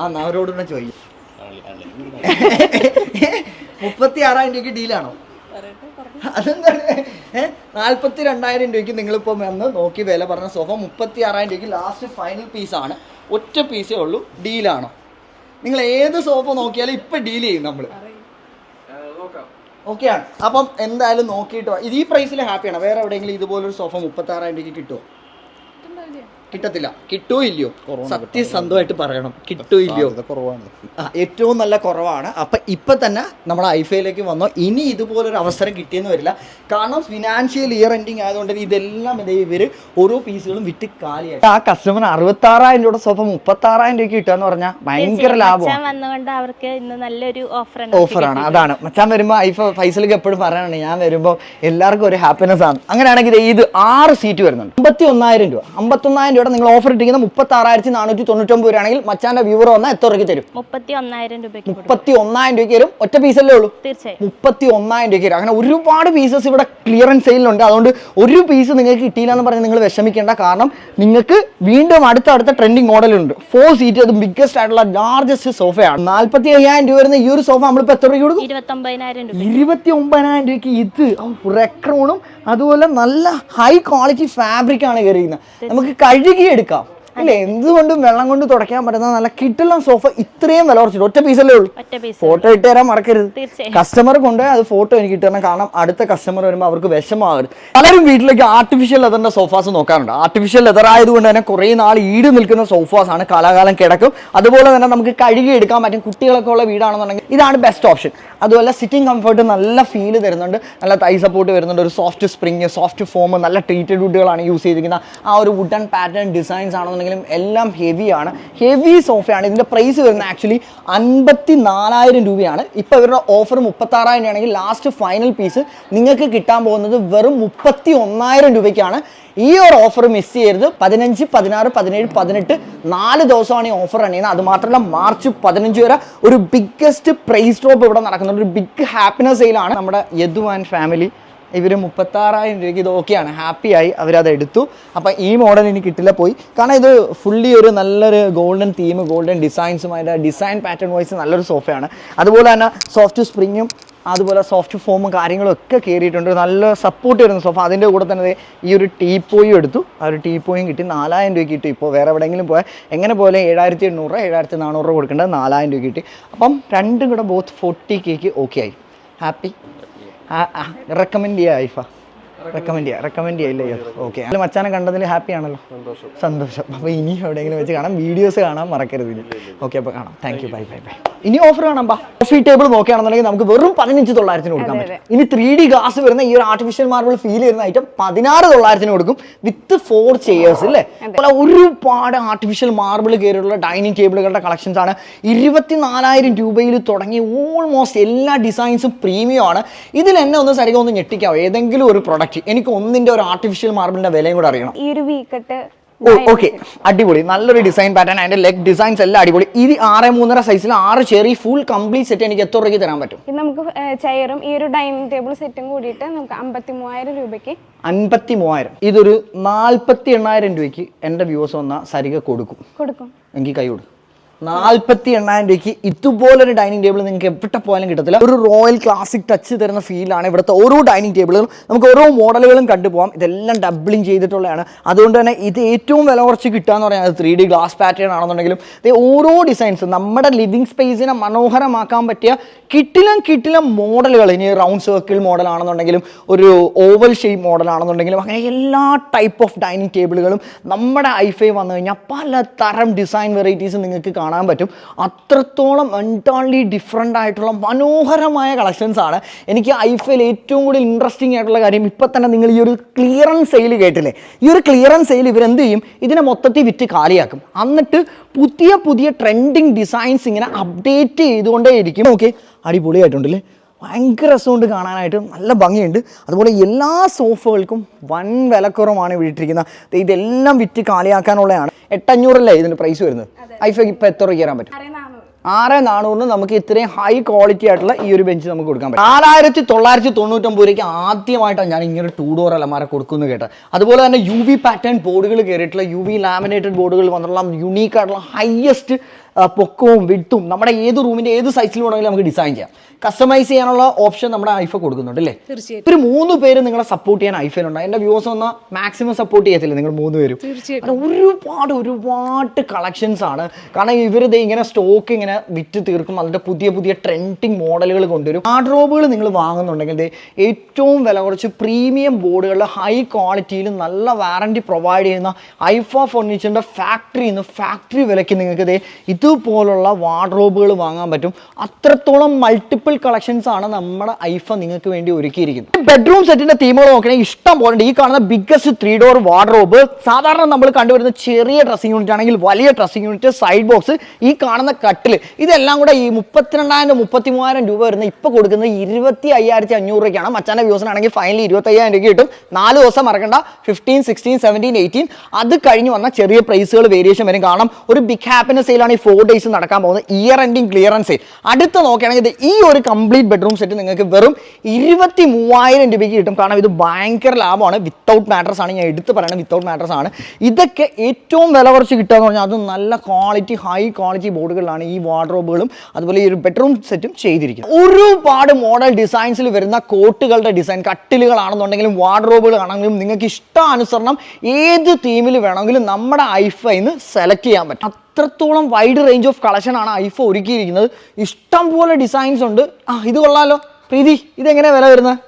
ആ എന്നാ അവരോട് തന്നെ ചോദിക്കും. മുപ്പത്തി ആറായിരം രൂപയ്ക്ക് ഡീലാണോ? അതെന്താണ് ഏഹ് നാല്പത്തി രണ്ടായിരം രൂപയ്ക്ക് നിങ്ങളിപ്പോൾ വന്ന് നോക്കി വില പറഞ്ഞ സോഫ മുപ്പത്തി ആറായിരം രൂപയ്ക്ക് ലാസ്റ്റ് ഫൈനൽ പീസാണ് ഒറ്റ പീസേ ഉള്ളൂ ഡീലാണോ? നിങ്ങൾ ഏത് സോഫ നോക്കിയാലും ഇപ്പം ഡീൽ ചെയ്യും നമ്മൾ ആണ്. അപ്പം എന്തായാലും നോക്കിയിട്ട് ഈ പ്രൈസിൽ ഹാപ്പിയാണ് വേറെ എവിടെയെങ്കിലും ഇതുപോലൊരു സോഫ മുപ്പത്തി ആറായിരം രൂപയ്ക്ക് കിട്ടുമോ കിട്ടത്തില്ല. കിട്ടൂ ഇല്ലയോ? സത്യസന്ധമായിട്ട് പറയണം. കിട്ടൂ ഇല്ലയോ? കുറവാണ്. ഏറ്റവും നല്ല കുറവാണ്. അപ്പൊ ഇപ്പൊ തന്നെ നമ്മൾ ഐഫയിലേക്ക് വന്നോ. ഇനി ഇതുപോലൊരു അവസരം കിട്ടിയെന്ന് വരില്ല. കാരണം ഫിനാൻഷ്യൽ ഇയർ എൻഡിങ് ആയതുകൊണ്ട് ഇതെല്ലാം ഇതേ ഇവർ ഓരോ പീസുകളും വിറ്റ് കാലിയായി ആ കസ്റ്റമർ അറുപത്തി ആറായിരം രൂപയുടെ മുപ്പത്താറായിരം മുപ്പത്തി ആറായിരം രൂപയ്ക്ക് കിട്ടുക പറഞ്ഞാൽ ഭയങ്കര
വന്നുകൊണ്ട് അവർക്ക് ഇന്ന് നല്ലൊരു ഓഫർ
ഓഫറാണ് അതാണ്. മച്ചാൻ വരുമ്പോൾ ഐഫ ഫൈസലിക്ക് എപ്പോഴും പറയാനാണ് ഞാൻ വരുമ്പോൾ എല്ലാവർക്കും ഒരു ഹാപ്പിനെസ് ആണ്. അങ്ങനെയാണെങ്കിൽ ദേ ഇത് ആറ് സീറ്റ് വരുന്നുണ്ട്. അമ്പത്തി ഒന്നായിരം രൂപ. അമ്പത്തി ഒന്നായിരം രൂപയുടെ നിങ്ങൾ ഓഫർ ഇട്ടിരിക്കുന്ന മുപ്പത്തി ആറായിരത്തി നാനൂറ്റി തൊണ്ണൂറ്റൊമ്പത് രൂപയാണെങ്കിൽ മച്ചാന്റെ വ്യൂവർ വന്നാൽ എത്ര രൂപയ്ക്ക് തരും?
മുപ്പത്തി ഒന്നായിരം രൂപയ്ക്ക്
മുപ്പത്തി ഒന്നായിരം രൂപയ്ക്ക് തരും. ഒറ്റ പീസല്ലേ ഉള്ളൂ?
തീർച്ചയായും.
മുപ്പത്തി ഒന്നായിരം രൂപയ്ക്ക് തരും. അങ്ങനെ ഒരുപാട് പീസസ് ഇവിടെ ക്ലിയറൻസ് സെയിലുണ്ട് അതുകൊണ്ട് ഒരു പീസ് നിങ്ങൾക്ക് കിട്ടിയില്ല എന്ന് പറഞ്ഞാൽ നിങ്ങൾ വിഷമിക്കേണ്ട. കാരണം നിങ്ങൾക്ക് വീണ്ടും അടുത്ത അടുത്ത ട്രെൻഡിങ് മോഡലുണ്ട് ഫോർ സീറ്റ് അത് ബിഗ്ഗസ്റ്റ് ആയിട്ടുള്ള ലാർജസ്റ്റ് സോഫയാണ് നാല്പത്തി അയ്യായിരം രൂപ വരുന്ന ഈ ഒരു സോഫ നമ്മളിപ്പോൾ എത്ര രൂപ കൊടുക്കും? ഇരുപത്തി ഒമ്പതിനായിരം രൂപയ്ക്ക് ഇത്. റെക്രോണും അതുപോലെ നല്ല ഹൈ ക്വാളിറ്റി ഫാബ്രിക് ആണ് കയറിയിരിക്കുന്നത് നമുക്ക് കഴുകിയെടുക്കാം അല്ലേ എന്തുകൊണ്ടും വെള്ളം കൊണ്ട് തുടയ്ക്കാൻ പറ്റുന്ന നല്ല കിട്ടുള്ള സോഫ ഇത്രയും വില കുറച്ചിട്ട് ഒറ്റ പീസല്ലേ ഉള്ളൂ? ഫോട്ടോ ഇട്ട് തരാൻ മറക്കരുത്. കസ്റ്റമർ കൊണ്ട് അത് ഫോട്ടോ എനിക്ക് ഇട്ട് തരണം കാരണം അടുത്ത കസ്റ്റമർ വരുമ്പോൾ അവർക്ക് വിഷമാകരുത് പലരും വീട്ടിലേക്ക് ആർട്ടിഫിഷ്യൽ ലെതറിന്റെ സോഫാസ് നോക്കാറുണ്ട്. ആർട്ടിഫിഷ്യൽ ലെതർ ആയതുകൊണ്ട് തന്നെ കുറേ നാൾ ഈട് നിൽക്കുന്ന സോഫാസ് ആണ് കാലാകാലം കിടക്കും. അതുപോലെ തന്നെ നമുക്ക് കഴുകി എടുക്കാൻ പറ്റും. കുട്ടികളൊക്കെ ഉള്ള വീടാണെന്നുണ്ടെങ്കിൽ ഇതാണ് ബെസ്റ്റ് ഓപ്ഷൻ അതുപോലെ സിറ്റിംഗ് കംഫർട്ട് നല്ല ഫീൽ തരുന്നുണ്ട്. നല്ല തൈ സപ്പോർട്ട് വരുന്നുണ്ട്. ഒരു സോഫ്റ്റ് സ്പ്രിങ് സോഫ്റ്റ് ഫോം നല്ല ട്രീറ്റഡ് വുഡുകളാണ് യൂസ് ചെയ്തിരിക്കുന്നത്. ആ ഒരു വുഡൻ പാറ്റേൺ ഡിസൈൻസ് ആണെന്നുണ്ടെങ്കിലും എല്ലാം ഹെവിയാണ് ഹെവി സോഫയാണ് ഇതിന്റെ പ്രൈസ് വരുന്നത് ആക്ച്വലി അൻപത്തി നാലായിരം രൂപയാണ്. ഇപ്പോൾ ഇവരുടെ ഓഫർ മുപ്പത്താറായിരം രൂപയാണെങ്കിൽ ലാസ്റ്റ് ഫൈനൽ പീസ് നിങ്ങൾക്ക് കിട്ടാൻ പോകുന്നത് വെറും മുപ്പത്തി ഒന്നായിരം രൂപയ്ക്കാണ്. ഈ ഒരു ഓഫർ മിസ് ചെയ്യരുത്. പതിനഞ്ച് പതിനാറ് പതിനേഴ് പതിനെട്ട് നാല് ദിവസമാണ് ഈ ഓഫർ റൺ ചെയ്യുന്നത്. അത് മാത്രമല്ല മാർച്ച് പതിനഞ്ച് വരെ ഒരു ബിഗ്ഗസ്റ്റ് പ്രൈസ് ഡ്രോപ്പ് ഇവിടെ നടക്കുന്നുണ്ട്. ഒരു ബിഗ് ഹാപ്പിനെസ് സെയിലാണ് നമ്മുടെ യദു ആൻഡ് ഫാമിലി ഇവർ മുപ്പത്താറായിരം രൂപയ്ക്ക് ഇത് ഓക്കെയാണ്. ഹാപ്പിയായി അവരത് എടുത്തു. അപ്പം ഈ മോഡൽ ഇനി കിട്ടില്ല പോയി. കാരണം ഇത് ഫുള്ളി ഒരു നല്ലൊരു ഗോൾഡൻ തീം ഗോൾഡൻ ഡിസൈൻസും അതിന്റെ ഡിസൈൻ പാറ്റേൺ വൈസ് നല്ലൊരു സോഫയാണ് അതുപോലെ തന്നെ സോഫ്റ്റ് സ്പ്രിങ്ങും അതുപോലെ സോഫ്റ്റ് ഫോമും കാര്യങ്ങളും ഒക്കെ കയറിയിട്ടുണ്ട് നല്ല സപ്പോർട്ട് വരുന്ന സോഫ അതിന്റെ കൂടെ തന്നെ ഈ ഒരു ടീപ്പോയും എടുത്തു. ആ ഒരു ടീപ്പോയും കിട്ടി. നാലായിരം രൂപ കിട്ടി. ഇപ്പോൾ വേറെ എവിടെയെങ്കിലും പോയാൽ എങ്ങനെ പോലെ ഏഴായിരത്തി എണ്ണൂറ് ഏഴായിരത്തി നാനൂറ് രൂപ കൊടുക്കേണ്ടത് നാലായിരം രൂപ കിട്ടി. അപ്പം രണ്ടും കൂടെ ബോത്ത് ഫോർട്ടി കേക്ക് ഓക്കെ ആയി. ഹാപ്പി റെക്കമെൻഡ് ചെയ്യാം ഐഫ. റെക്കമെൻഡ് ചെയ്യാം. റെക്കമെൻഡ് ചെയ്യില്ലേ ഓക്കെ അല്ല മച്ചാനെ കണ്ടതിൽ ഹാപ്പി ആണല്ലോ. സന്തോഷം. അപ്പോൾ ഇനി എവിടെയെങ്കിലും വെച്ച് കാണാം. വീഡിയോസ് കാണാൻ മറക്കരുത് ഇനി. ഓക്കെ അപ്പോൾ കാണാം. Thank you bye bye bye ഇനി ഓഫർ കാണാം ബാ. കോഫി ടേബിൾ നോക്കുകയാണെന്നുണ്ടെങ്കിൽ നമുക്ക് വെറും പതിനഞ്ച് തൊള്ളായിരത്തിന് കൊടുക്കാൻ പറ്റും. ഇനി ത്രീ ഡി ഗ്ലാസ് വരുന്ന ഈ ഒരു ആർട്ടിഫിഷ്യൽ മാർബിൾ ഫീൽ ചെയ്യുന്ന ഐറ്റം പതിനാറ് തൊള്ളായിരത്തിന് കൊടുക്കും വിത്ത് ഫോർ ചെയേഴ്സ് അല്ലേ അപ്പോൾ ഒരുപാട് ആർട്ടിഫിഷ്യൽ മാർബിൾ കയറിയുള്ള ഡൈനിങ് ടേബിളുകളുടെ കളക്ഷൻസ് ആണ്. ഇരുപത്തിനാലായിരം രൂപയിൽ തുടങ്ങി ഓൾമോസ്റ്റ് എല്ലാ ഡിസൈൻസും പ്രീമിയം ആണ്. ഇതിൽ എന്നെ ഒന്ന് സരിക ഒന്ന് ഞെട്ടിക്കാവോ? ഏതെങ്കിലും ഒരു പ്രൊഡക്റ്റ് എനിക്ക് ഒന്നിന്റെ ഒരു ആർട്ടിഫിഷ്യൽ മാർബിളിന്റെ വിലയും കൂടെ അറിയണം.
ഈ ഒരു വീക്കട്ട്
ഓ ഓക്കെ അടിപൊളി. നല്ലൊരു ഡിസൈൻ പാറ്റേൺ അതിന്റെ ലെഗ് ഡിസൈൻസ് എല്ലാം അടിപൊളി. ഇത് ആറ് മൂന്നര സൈസിൽ ആറ് ചെറിയ ഫുൾ കംപ്ലീറ്റ് സെറ്റ് എനിക്ക് എത്ര രൂപയ്ക്ക് തരാൻ പറ്റും?
ഇത് നമുക്ക് ചെയറും ഈ ഒരു ഡൈനിങ് ടേബിൾ സെറ്റും കൂടിയിട്ട് നമുക്ക് അമ്പത്തി മൂവായിരം രൂപയ്ക്ക്
അൻപത്തി മൂവായിരം ഇതൊരു നാൽപ്പത്തി എണ്ണായിരം രൂപയ്ക്ക് എന്റെ വ്യൂസ് വന്ന സരിക കൊടുക്കും.
കൊടുക്കും.
എനിക്ക് കൈ കൊടുക്കും. നാൽപ്പത്തി എണ്ണായിരം രൂപയ്ക്ക് ഇതുപോലൊരു ഡൈനിങ് ടേബിൾ നിങ്ങൾക്ക് എവിടെ പോയാലും കിട്ടത്തില്ല. ഒരു റോയൽ ക്ലാസിക് ടച്ച് തരുന്ന ഫീലാണ് ഇവിടുത്തെ ഓരോ ഡൈനിങ് ടേബിളുകളും. നമുക്ക് ഓരോ മോഡലുകളും കണ്ടുപോകാം ഇതെല്ലാം ഡബിളിങ് ചെയ്തിട്ടുള്ളതാണ്. അതുകൊണ്ട് തന്നെ ഇത് ഏറ്റവും വില കുറച്ച് കിട്ടുക എന്ന് പറഞ്ഞാൽ ത്രീ ഡി ഗ്ലാസ് പാറ്റേൺ ആണെന്നുണ്ടെങ്കിലും ഇത് ഓരോ ഡിസൈൻസ് നമ്മുടെ ലിവിങ് സ്പേസിനെ മനോഹരമാക്കാൻ പറ്റിയ കിട്ടിലും കിട്ടിലും മോഡലുകൾ. ഇനി റൗണ്ട് സർക്കിൾ മോഡൽ ആണെന്നുണ്ടെങ്കിലും ഒരു ഓവൽ ഷേപ്പ് മോഡൽ ആണെന്നുണ്ടെങ്കിലും അങ്ങനെ എല്ലാ ടൈപ്പ് ഓഫ് ഡൈനിങ് ടേബിളുകളും നമ്മുടെ ഐഫൈ വന്നു കഴിഞ്ഞാൽ പലതരം ഡിസൈൻ വെറൈറ്റീസ് നിങ്ങൾക്ക് കാണാൻ പറ്റും. അത്രത്തോളം എന്റോൺലി ഡിഫറെന്റ് ആയിട്ടുള്ള മനോഹരമായ കളക്ഷൻസ് ആണ്. എനിക്ക് ഐഫയിൽ ഏറ്റവും കൂടുതൽ ഇൻട്രസ്റ്റിംഗ് ആയിട്ടുള്ള കാര്യം ഇപ്പം തന്നെ നിങ്ങൾ ഈ ഒരു ക്ലിയറൻസ് സെയിൽ കേട്ടില്ലേ? ഈ ഒരു ക്ലിയറൻസ് സെയിൽ ഇവരെന്ത് ചെയ്യും? ഇതിനെ മൊത്തത്തിൽ വിറ്റ് കാലിയാക്കും. എന്നിട്ട് പുതിയ പുതിയ ട്രെൻഡിങ് ഡിസൈൻസ് ഇങ്ങനെ അപ്ഡേറ്റ് ചെയ്തുകൊണ്ടേയിരിക്കും. ഓക്കെ അടിപൊളിയായിട്ടുണ്ടല്ലേ? ഭയങ്കര രസമുണ്ട് കാണാനായിട്ട്. നല്ല ഭംഗിയുണ്ട്. അതുപോലെ എല്ലാ സോഫകൾക്കും വൻ വിലക്കുറവാണ് ഇവിടെ ദേ ഇതെല്ലാം വിറ്റ് കാലിയാക്കാനുള്ളതാണ്. എട്ടഞ്ഞൂറല്ലേ ഇതിന്റെ പ്രൈസ് വരുന്നത്? ഐഫൈ ഇപ്പോൾ എത്ര രൂപ കയറാൻ പറ്റും? ആറ് നാനൂറിന് നമുക്ക് ഇത്രയും ഹൈ ക്വാളിറ്റി ആയിട്ടുള്ള ഈ ഒരു ബെഞ്ച് നമുക്ക് കൊടുക്കാൻ പറ്റും. നാലായിരത്തി തൊള്ളായിരത്തി തൊണ്ണൂറ്റൊമ്പത് രൂപയ്ക്ക് ആദ്യമായിട്ടാണ് ഞാൻ ഇങ്ങനെ ടൂ ഡോർ അലമാര കൊടുക്കുന്നത് കേട്ടത് അതുപോലെ തന്നെ യു വി പാറ്റേൺ ബോർഡുകൾ കയറിയിട്ടുള്ള യു വി ലാമിനേറ്റഡ് ബോർഡുകൾ വന്നിട്ടുള്ള യുണീക്ക് ആയിട്ടുള്ള ഹയസ്റ്റ് പൊക്കവും വിട്ടും നമ്മുടെ ഏത് റൂമിന്റെ ഏത് സൈസിൽ വേണമെങ്കിലും നമുക്ക് ഡിസൈൻ ചെയ്യാം. കസ്റ്റമൈസ് ചെയ്യാനുള്ള ഓപ്ഷൻ നമ്മുടെ ഐഫ കൊടുക്കുന്നുണ്ട് അല്ലേ? ഒരു മൂന്ന് പേര് നിങ്ങളെ സപ്പോർട്ട് ചെയ്യാൻ ഐഫോൻ ഉണ്ട്. എന്റെ വ്യൂസ് ഒന്ന് മാക്സിമം സപ്പോർട്ട് ചെയ്യത്തില്ല നിങ്ങൾ മൂന്ന് പേരും?
തീർച്ചയായിട്ടും.
ഒരുപാട് ഒരുപാട് കളക്ഷൻസ് ആണ്. കാരണം ഇവർ ഇത് ഇങ്ങനെ സ്റ്റോക്ക് ഇങ്ങനെ വിറ്റ് തീർക്കും. അതിന്റെ പുതിയ പുതിയ ട്രെൻഡിങ് മോഡലുകൾ കൊണ്ടുവരും. വാർഡ്രോബുകൾ നിങ്ങൾ വാങ്ങുന്നുണ്ടെങ്കിൽ ഏറ്റവും വില കുറച്ച് പ്രീമിയം ബോർഡുകളിൽ ഹൈ ക്വാളിറ്റിയിൽ നല്ല വാറണ്ടി പ്രൊവൈഡ് ചെയ്യുന്ന ഐഫ ഫർണിച്ചറിന്റെ ഫാക്ടറിയിൽ നിന്ന് ഫാക്ടറി വിലയ്ക്ക് നിങ്ങൾക്ക് ദേ ഇതുപോലുള്ള വാർഡ്രോബുകൾ വാങ്ങാൻ പറ്റും. അത്രത്തോളം മൾട്ടിപ്പിൾ കളക്ഷൻസ് ആണ് നമ്മുടെ ഐഫ നിങ്ങൾക്ക് വേണ്ടി ഒരുക്കിയിരിക്കുന്നത്. ബെഡ്റൂം സെറ്റിന്റെ തീമുകൾ നോക്കണമെങ്കിൽ ഇഷ്ടം പോലെ ഈ കാണുന്ന ബിഗ്ഗസ്റ്റ് ത്രീ ഡോർ വാർഡ്രോബ് സാധാരണ നമ്മൾ കണ്ടുവരുന്ന ചെറിയ ഡ്രസ്സിംഗ് യൂണിറ്റ് ആണെങ്കിൽ വലിയ ഡ്രസ്സിംഗ് യൂണിറ്റ് സൈഡ് ബോക്സ് ഈ കാണുന്ന കട്ടിൽ ഇതെല്ലാം കൂടെ ഈ മുപ്പത്തിരണ്ടായിരം മുപ്പത്തി മൂവായിരം രൂപ വരുന്ന ഇപ്പൊ കൊടുക്കുന്നത് ഇരുപത്തി അയ്യായിരത്തി അഞ്ഞൂറ് രൂപയ്ക്കാണ്. മച്ചാന്റെ വ്യൂസിനാണെങ്കിൽ ഫൈനലി ഇരുപത്തി അയ്യായിരം രൂപ കിട്ടും. നാല് ദിവസം മറക്കണ്ട. ഫിഫ്റ്റീൻ സിക്സ്റ്റീൻ സെവന്റീൻ എയ്റ്റീൻ അത് കഴിഞ്ഞ് വന്ന ചെറിയ പ്രൈസുകൾ വേരിയേഷൻ വരും. കാരണം ഒരു ബിഗ് ഹാപ്പിനെസ് സെയിലാണ് ഈ ഫോർ ഡേയ്സ് നടക്കാൻ പോകുന്ന ഇയർ എൻഡിങ് ക്ലിയറൻസ് സെയിൽ അടുത്ത് നോക്കുകയാണെങ്കിൽ ഈ ഒരു കംപ്ലീറ്റ് ബെഡ്റൂം സെറ്റ് നിങ്ങൾക്ക് വെറും ഇരുപത്തി മൂവായിരം രൂപയ്ക്ക് കിട്ടും. കാരണം ഇത് ഭയങ്കര ലാഭമാണ്. വിത്തൗട്ട് മാട്രസ് ആണ്. ഞാൻ എടുത്ത് പറയുന്നത് വിത്തൗട്ട് മാട്രസ് ആണ്. ഇതൊക്കെ ഏറ്റവും വില കുറച്ച് കിട്ടുക എന്ന് പറഞ്ഞാൽ അത് നല്ല ക്വാളിറ്റി ഹൈ ക്വാളിറ്റി ബോർഡുകളാണ് ഈ വാർഡ്രോബുകളും അതുപോലെ ഈ ഒരു ബെഡ്റൂം സെറ്റും ചെയ്തിരിക്കുന്നത്. ഒരുപാട് മോഡൽ ഡിസൈൻസിൽ വരുന്ന കോട്ടുകളുടെ ഡിസൈൻ കട്ടിലുകളാണെന്നുണ്ടെങ്കിലും വാർഡ്രോബുകൾ ആണെങ്കിലും നിങ്ങൾക്ക് ഇഷ്ടാനുസരണം ഏത് തീമിൽ വേണമെങ്കിലും നമ്മുടെ ഐഫൈന്ന് സെലക്ട് ചെയ്യാൻ പറ്റും. അത്രത്തോളം വൈഡ് റേഞ്ച് ഓഫ് കളക്ഷൻ ആണ് ഐഫ ഒരുക്കിയിരിക്കുന്നത്. ഇഷ്ടം പോലെ ഡിസൈൻസ് ഉണ്ട്. ആ ഇത് കൊള്ളാലോ. പ്രീതി ഇതെങ്ങനെയാണ് വില വരുന്നത്?